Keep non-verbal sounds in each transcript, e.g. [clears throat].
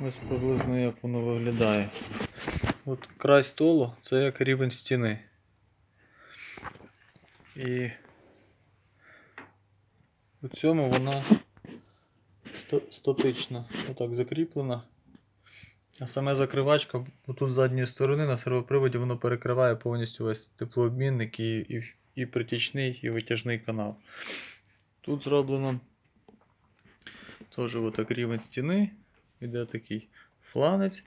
Ось приблизно як воно виглядає. От край столу це як рівень стіни. І у цьому вона ста- статична, отак закріплена. А саме закривачка тут з задньої сторони на сервоприводі воно перекриває повністю весь теплообмінник і, і, і притічний, і витяжний канал. Тут зроблено теж отак рівень стіни, іде такий фланець,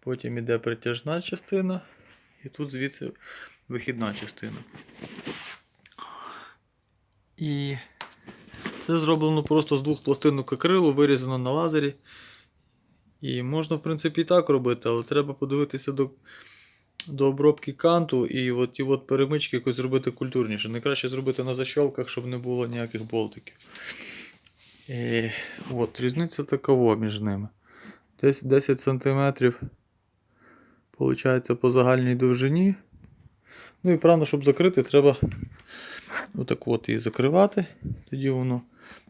потім іде притяжна частина, і тут звідси вихідна частина. І це зроблено просто з двох пластинок акрилу, вирізано на лазері. І можна, в принципі, і так робити, але треба подивитися до, до обробки канту і от ті от перемички якось зробити культурніше. Найкраще зробити на защолках, щоб не було ніяких болтиків. І, от, різниця такова між ними. Десь 10 см виходить по загальній довжині. Ну і правильно, щоб закрити, треба отак от її закривати. Тоді воно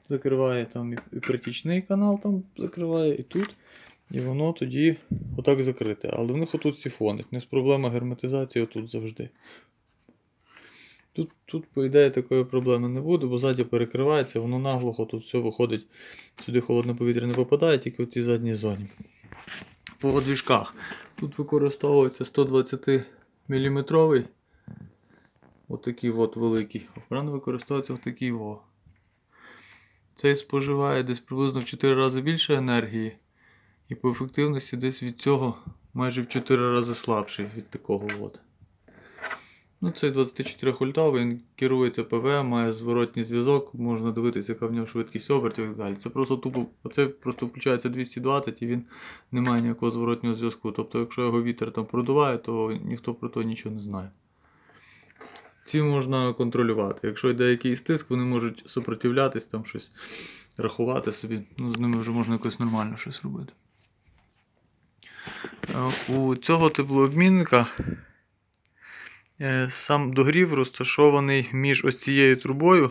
закриває там і притічний канал там закриває, і тут. І воно тоді отак закрите. Але в них отут сіфонить. Не з проблема герметизації отут завжди. Тут, тут, по ідеї, такої проблеми не буде, бо ззаді перекривається, воно наглухо тут все виходить. Сюди холодне повітря не попадає, тільки в цій задній зоні. По двіжках. Тут використовується 120 мм. Отакий от великий. А використовується отакий во. Цей споживає десь приблизно в 4 рази більше енергії. І по ефективності десь від цього майже в 4 рази слабший від такого от. Ну, цей 24 вольтовий, він керується ПВМ, має зворотній зв'язок, можна дивитися, яка в нього швидкість обертів і так далі. Це просто тупо, оце просто включається 220 і він не має ніякого зворотнього зв'язку. Тобто, якщо його вітер там продуває, то ніхто про то нічого не знає. Ці можна контролювати. Якщо йде якийсь тиск, вони можуть супротивлятись, там щось рахувати собі. Ну, з ними вже можна якось нормально щось робити. Е, У цього теплообмінника сам догрів розташований між ось цією трубою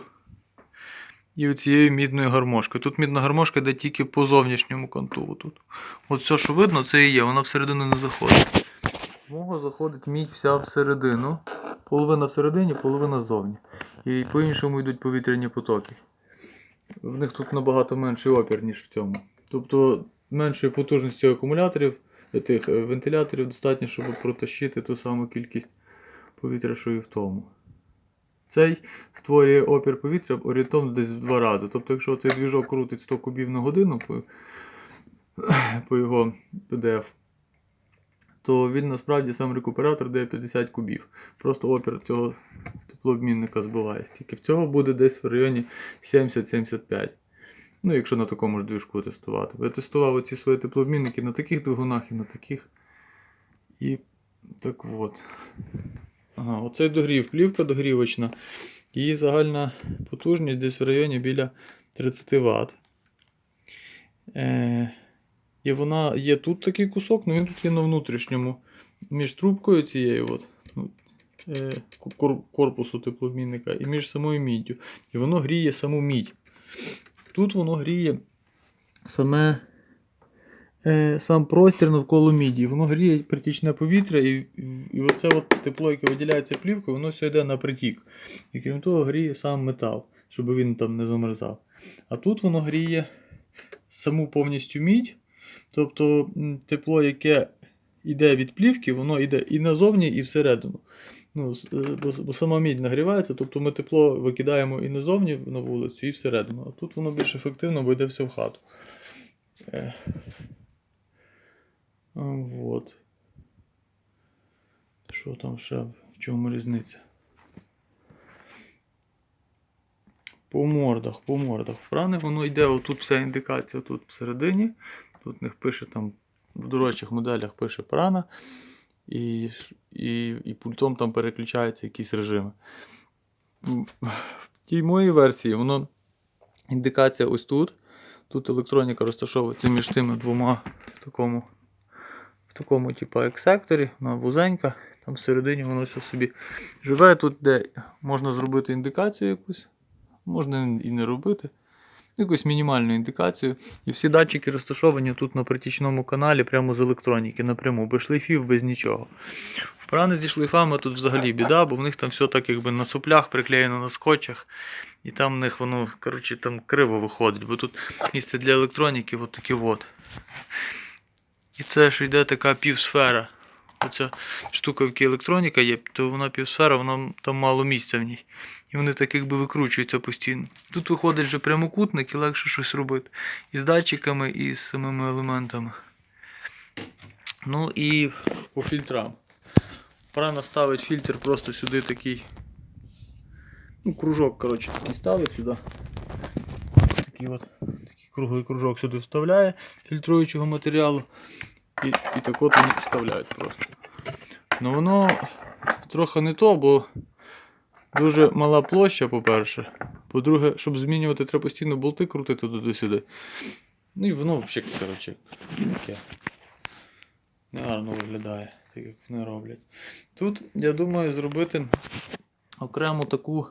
і цією мідною гармошкою. Тут мідна гармошка йде тільки по зовнішньому контуру. Тут. От все, що видно, це і є, вона всередину не заходить. Мого заходить мідь вся всередину. Половина всередині, половина ззовні. І по-іншому йдуть повітряні потоки. В них тут набагато менший опір, ніж в цьому. Тобто меншої потужності акумуляторів, тих е, вентиляторів достатньо, щоб протащити ту саму кількість повітря, що і в тому. Цей створює опір повітря орієнтовно десь в два рази. Тобто, якщо цей двіжок крутить 100 кубів на годину по, [clears throat] по його PDF, то він насправді сам рекуператор дає 50 кубів. Просто опір цього теплообмінника збиває. Тільки в цього буде десь в районі 70-75. Ну, якщо на такому ж двіжку тестувати. Я тестував оці свої теплообмінники на таких двигунах і на таких. І так от. Ага, оцей догрів, плівка догрівочна. Її загальна потужність десь в районі біля 30 Вт. Е, і вона є тут такий кусок, але він тут є на внутрішньому. Між трубкою цією от, ну, е, корпусу теплообмінника і між самою міддю. І воно гріє саму мідь. Тут воно гріє саме сам простір навколо міді. Воно гріє притічне повітря, і, і оце от тепло, яке виділяється плівкою, воно все йде на притік. І крім того, гріє сам метал, щоб він там не замерзав. А тут воно гріє саму повністю мідь. Тобто тепло, яке йде від плівки, воно йде і назовні, і всередину. Ну, е, бо, сама мідь нагрівається, тобто ми тепло викидаємо і назовні на вулицю, і всередину. А тут воно більш ефективно, бо йде все в хату. Вот. Що там ще? В чому різниця? По мордах, по мордах. В воно йде, отут вся індикація тут всередині. Тут в них пише там в дорожчих моделях пише прана. І, і, і пультом там переключаються якісь режими. В тій моїй версії воно індикація ось тут. Тут електроніка розташовується між тими двома в такому, в такому типу, ексекторі, вона вузенька. Там всередині воно все собі живе. Тут де можна зробити індикацію якусь, можна і не робити. якусь мінімальну індикацію. І всі датчики розташовані тут на притічному каналі, прямо з електроніки, напряму, без шлейфів, без нічого. В зі шлейфами тут взагалі біда, бо в них там все так якби на соплях приклеєно на скотчах. І там в них воно, коротше, там криво виходить, бо тут місце для електроніки от таке от. І це ж йде така півсфера. Оця штука, в якій електроніка є, то вона півсфера, вона там мало місця в ній. І вони так якби викручуються постійно. Тут виходить вже прямокутник і легше щось робити. І з датчиками, і з самими елементами. Ну і по фільтрам. Прана ставить фільтр просто сюди такий. Ну, кружок, коротше, такий ставить сюди. Такий от круглий кружок сюди вставляє фільтруючого матеріалу. І, і так от вони вставляють просто. Ну воно трохи не то, бо дуже мала площа, по-перше. По-друге, щоб змінювати, треба постійно болти крутити туди-сюди. Ну і воно взагалі, коротше, таке. Негарно виглядає, так як вони роблять. Тут, я думаю, зробити окрему таку